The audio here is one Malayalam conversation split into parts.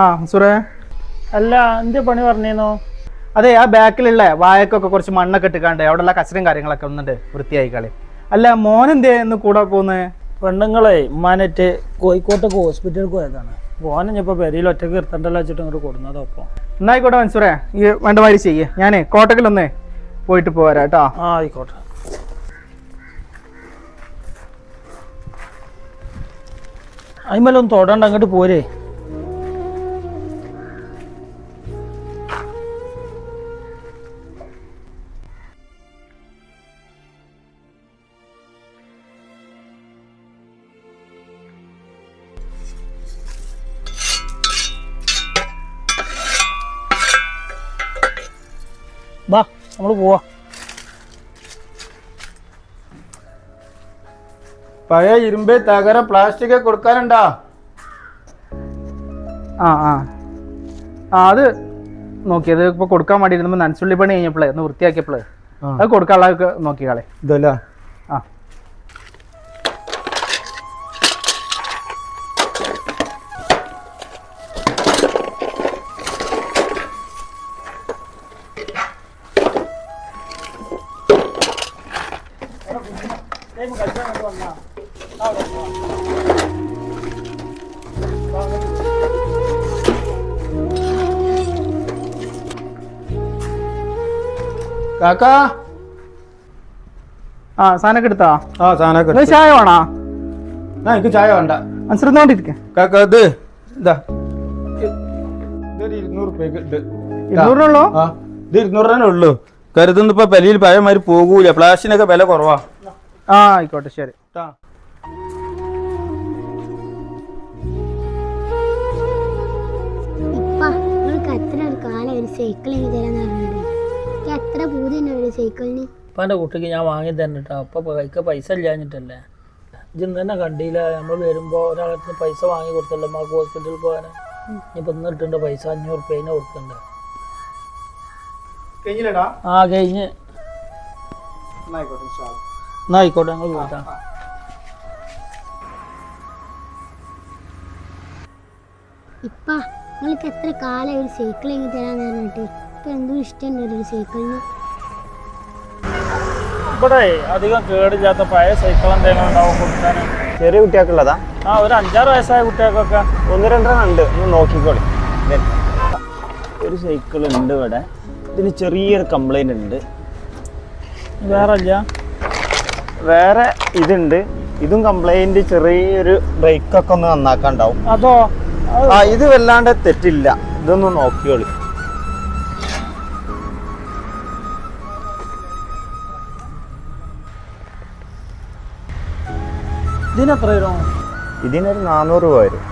ആ സുറേ. അല്ല എന്ത് പണി പറഞ്ഞേന്നോ അതെ ആ ബാക്കിലുള്ള വായക്കൊക്കെ കുറച്ച് മണ്ണൊക്കെ ഇട്ടിക്കാണ്ട് അവിടെയുള്ള കച്ചറയും കാര്യങ്ങളൊക്കെ ഒന്നുണ്ട് വൃത്തിയായി കളി. അല്ല മോൻ എന്തേ എന്ന് കൂടെ പോകുന്നത് പെണ്ണുങ്ങളെ ഉമ്മാനറ്റ് കോഴിക്കോട്ടൊക്കെ ഹോസ്പിറ്റലിൽ പോയതാണ്. പോകാനിപ്പോ പെരിയിൽ ഒറ്റയ്ക്ക് നിർത്തണ്ടല്ലോ വെച്ചിട്ട് ഇങ്ങോട്ട് കൊടുന്നതാ ഒപ്പം എന്നായിക്കോട്ടെ മൻസൂറേ. ഈ വേണ്ട മാതിരി ചെയ്യേ. ഞാനേ കോട്ടക്കിലൊന്നേ പോയിട്ട് പോരാ കേട്ടോ. ആ ആയിക്കോട്ടെ. അതിമേലൊന്നും തൊടണ്ട അങ്ങോട്ട് പോരേ. ബാ നമ്മൾ പോവാ. പഴയ ഇരുമ്പ് തകര പ്ലാസ്റ്റിക് കൊടുക്കാനുണ്ടാ? ആ ആ. ആ അത് നോക്കിയത് ഇപ്പോൾ കൊടുക്കാൻ വേണ്ടി ഇരുന്നപ്പോൾ നനച്ചുള്ളി പണി കഴിഞ്ഞപ്പോഴേ ഒന്ന് വൃത്തിയാക്കിയപ്പോഴേ അത് കൊടുക്കാനുള്ള നോക്കിയാളെ ഇതല്ല? കാക്കാ? ആ സാധനമൊക്കെ എടുത്താ? ആ സാധനമൊക്കെ നിങ്ങൾ ചായ വേണോ? ആ എനിക്ക് ചായ വേണ്ട. അനുസരിച്ചോണ്ടിരിക്കെ. കാക്ക ഇത് ഇതാ. ഇതൊരു ഇരുന്നൂറ് റുപ്യക്ക് ഇത്. ഇരുന്നൂറിനുള്ളൂ? ആ ഇത് ഇരുന്നൂറ് തന്നെ ഉള്ളു കരുതുന്നിപ്പോ പെലയിൽ പഴയ മാതിരി പോകൂല. പ്ലാസ്റ്റിനൊക്കെ വില കുറവാ. ആ ആയിക്കോട്ടെ ശരി. ട്ടാ. ഇപ്പ നിങ്ങൾക്ക് എത്ര ഒരു ഒരു സൈക്കിൾ എത്ര ഒരു സൈക്കിളിന്? ഇപ്പം എന്റെ കുട്ടിക്ക് ഞാൻ വാങ്ങി തന്നിട്ടാ അപ്പം കൈക്ക് പൈസ ഇല്ലാഞ്ഞിട്ടല്ലേ? ഇന്ന് തന്നെ കണ്ടില്ല. നമ്മൾ വരുമ്പോൾ ഒരാളത്തിന് പൈസ വാങ്ങി കൊടുത്തല്ലോ. നമുക്ക് ഹോസ്പിറ്റലിൽ പോകാൻ ഇനിയിപ്പോൾ ഇന്ന് ഇട്ടുണ്ട് പൈസ അഞ്ഞൂറ് റുപ്യേനെ കൊടുക്കണ്ട? കഴിഞ്ഞില്ലടാ. ആ കഴിഞ്ഞ്. ആയിക്കോട്ടെ. എന്നാ ആയിക്കോട്ടെ ഞങ്ങൾ പോയിട്ടാണ് ഇപ്പ നിങ്ങൾക്ക് എത്ര കാലം ഒരു സൈക്കിൾ എങ്ങി തരാന്ന് പറഞ്ഞിട്ട് ഇപ്പൊ എന്തോ ഇഷ്ടമുണ്ട് ഒരു സൈക്കിളിന്. ഇവിടെ അധികം കേടില്ലാത്ത പഴയ സൈക്കിൾ എന്തെങ്കിലും ഉണ്ടാവും കൊടുക്കാൻ. ചെറിയ കുട്ടികൾക്കുള്ളതാ? ആ ഒരു അഞ്ചാറ് വയസ്സായ കുട്ടികൾക്കൊക്കെ. ഒന്ന് രണ്ടെണ്ണം ഉണ്ട്. ഒന്ന് നോക്കിക്കോളി. ഒരു സൈക്കിൾ ഉണ്ട് ഇവിടെ. ഇതിന് ചെറിയൊരു കംപ്ലൈന്റ് ഉണ്ട്. വേറെ ഇല്ല വേറെ ഇതുണ്ട്. ഇതും കംപ്ലൈന്റ് ചെറിയൊരു ബ്രേക്കൊക്കെ ഒന്ന് നന്നാക്കാണ്ടാവും. അതോ? ആ ഇത് വല്ലാണ്ട് തെറ്റില്ല. ഇതൊന്ന് നോക്കിയോളി. ഇതിനെത്ര വരും? ഇതിനൊരു നാനൂറ് രൂപ വരും.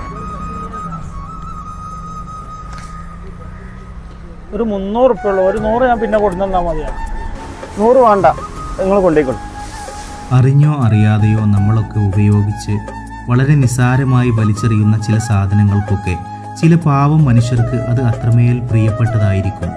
ഒരു മുന്നൂറ് ഉള്ളൂ. ഒരു നൂറ് ഞാൻ പിന്നെ കൊടുത്തെന്നാൽ മതിയാ. നൂറ് വേണ്ട. നിങ്ങൾ കൊണ്ടുപോയിക്കോളൂ. അറിഞ്ഞോ അറിയാതെയോ നമ്മളൊക്കെ ഉപയോഗിച്ച് വളരെ നിസ്സാരമായി വലിച്ചെറിയുന്ന ചില സാധനങ്ങൾക്കൊക്കെ ചില പാവം മനുഷ്യർക്ക് അത് അത്രമേൽ പ്രിയപ്പെട്ടതായിരിക്കും.